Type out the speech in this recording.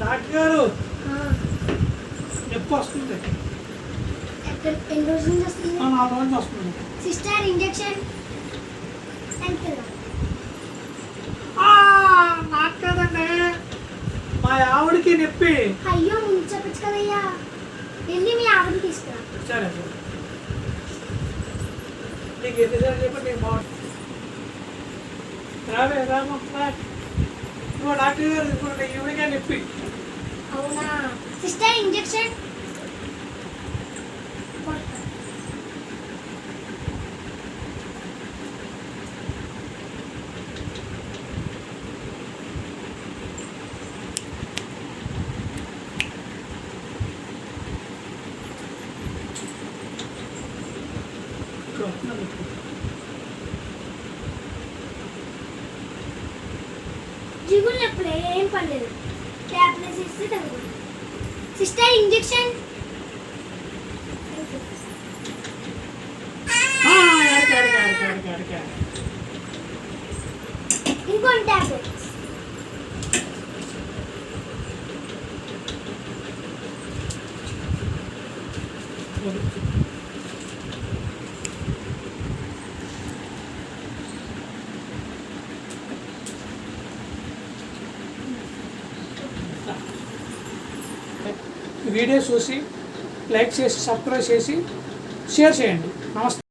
Doctor గారు. నొప్పి వస్తుంది. ఎన్ని రోజుల నుంచి వస్తుంది? నాలుగు రోజులు వస్తుంది. Sister injection. నాకు కదండి. మా ఆవిడకి నొప్పి. అయ్యో ముందు చెప్పచ్చు కదయ్యా. వెళ్ళి మీ ఆవిడని తీసుకురా. సరే సరే. నీకు ఎన్ని సార్లు చెప్పి నీకు బాగుంటుంది రావే రామా రా. ఇదిగో డాక్టర్ గారు ఇప్పుడు ఈవిడకే నొప్పి అవునా సిస్టర్ ఇంజెక్షన్ ఇక్కడ వస్తుంది జిగులు ఎప్పుడు ఏం పర్లేదు ట్యాబ్లెట్స్ ఇస్తే తగ్గుతుంది. Sister injection? ఆ, ఎడక, ఎడక, ఎడక, ఎడక, ఎడక. ఇంకొన్ని ట్యాబ్లెట్స్ వీడియో చూసి లైక్ చేసి సబ్స్క్రైబ్ చేసి షేర్ చేయండి. నమస్తే.